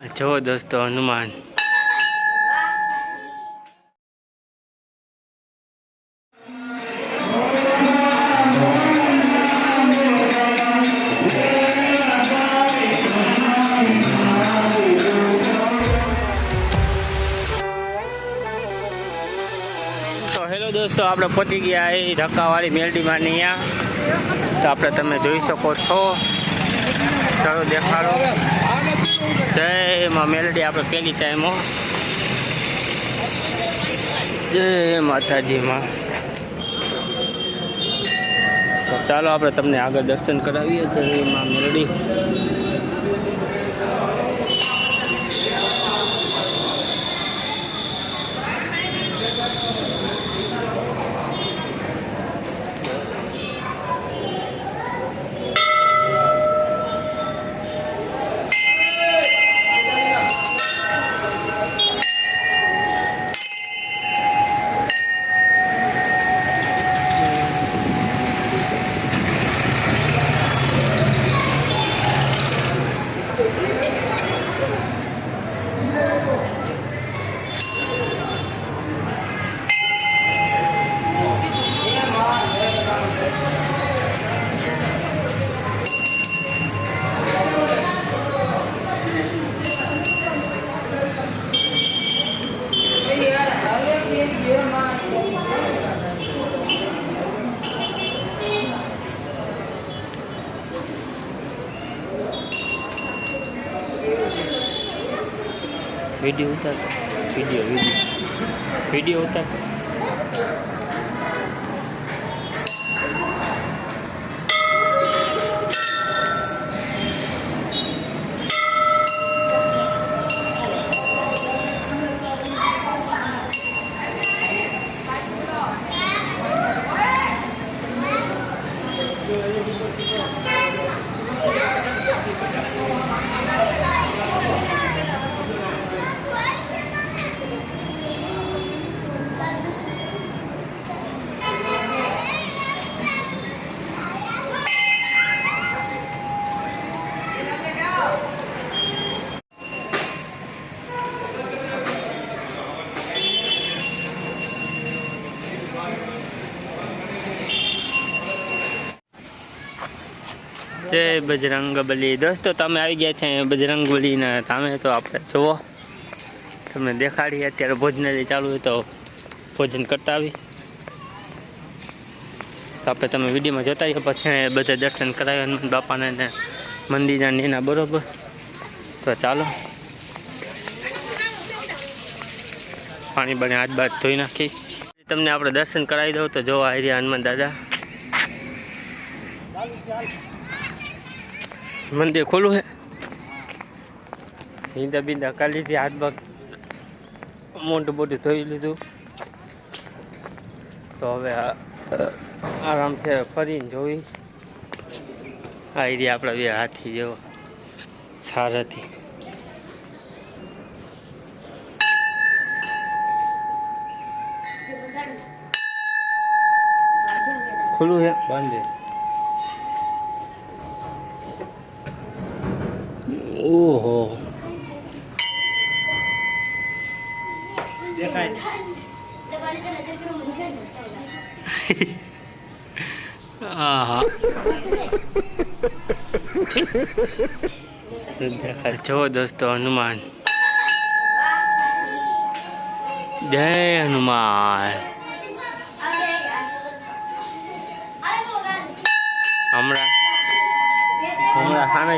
જો દોસ્તો હનુમાન તો હેલો દોસ્તો આપણે પહોંચી ગયા એ ધક્કાવાળી મેલડીમાં અહીંયા તો આપણે તમે જોઈ શકો છો ચાલો દેખાડો જય માં મેલડી આપણે પહેલી ટાઈમો જય માતાજીમાં. ચાલો આપણે તમને આગળ દર્શન કરાવીએ. જય માં મેલડી. વીડિયો ઉતારતો વીડિયો વીડિયો વીડિયો ઉતારતો જય બજરંગ બલી દોસ્તો તમે આવી ગયા છે બજરંગ બલીને તમે તો આપણે જુઓ તમને દેખાડીએ અત્યારે ભોજનાલય ચાલુ હોય તો ભોજન કરતા આવી તો આપણે તમે વિડીયોમાં જોતા આવીએ પછી બધા દર્શન કરાવ્યા હનુમાન બાપાને ને મંદિરના ને એના બરોબર તો ચાલો પાણી બાણી હાથ બાદ ધોઈ નાખી તમને આપણે દર્શન કરાવી દઉં તો જોવા આવી રહ્યા હનુમાન દાદા મંદિર ખુલ્લું છે હિંદા બિંદા કાલીથી લીધી હાથ ભાગ મોટું મોટું ધોઈ લીધું. તો હવે આરામથી ફરીને જોઈ. આવી એરિયા આપણા બે હાથી જેવો. સારાથી. ખુલ્લું છે બંધ ઓહો. આહા. જો દોસ્તો હનુમાન. જય હનુમાન. હમણાં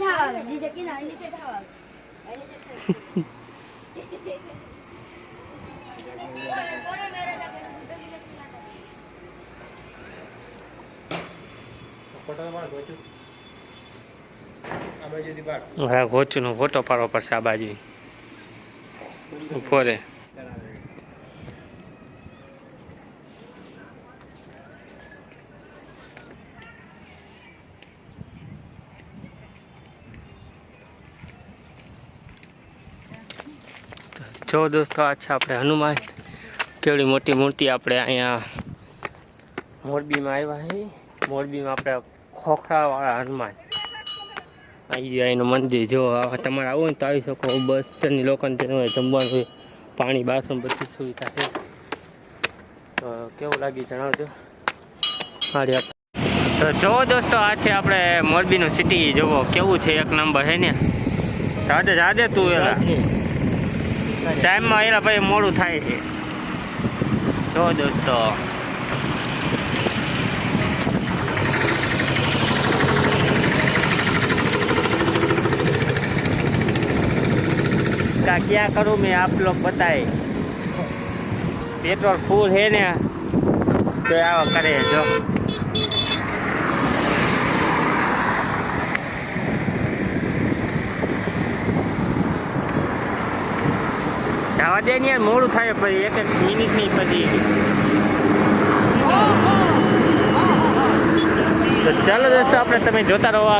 આની ચઢાવ આવે જીજે કે આની ચઢાવ આવે આની ચઢાવ ફોટો તો મારે ગોચું આમ બાજુથી બાર હા ગોચુનો ફોટો પાડવો પડશે આ બાજુ ઉભો જો દોસ્તો, આ છે આપણે હનુમાન. કેવડી મોટી મૂર્તિ આપણે અહીંયા મોરબીમાં આવ્યા છે મોરબીમાં આપણે ખોખરાવાળા હનુમાન. આવી એનું મંદિર, જો તમારે આવું ને તો આવી શકો. બસ સ્ટેન્ડની લોકોને તેનું જમવાનું હોય, પાણી, બાથરૂમ બધી સુવિધા છે. તો કેવું લાગ્યું જણાવજો. હારી તો જો દોસ્તો, આ છે આપણે મોરબીનું સિટી જુઓ, કેવું છે? એક નંબર છે ને. જાદે જાદે તું એલા ટાઈમમાં એલા ભાઈ મોડું થાય છે જો દોસ્તો इसका क्या करूँ मैं आप लोग बताए पेट्रोल फूल है ने तो આવા કરે જો જવા દે ને મોડું થાય પછી, એક એક મિનિટ નહીં પછી. તો ચાલો દોસ્તો, આપણે તમે જોતા રહો.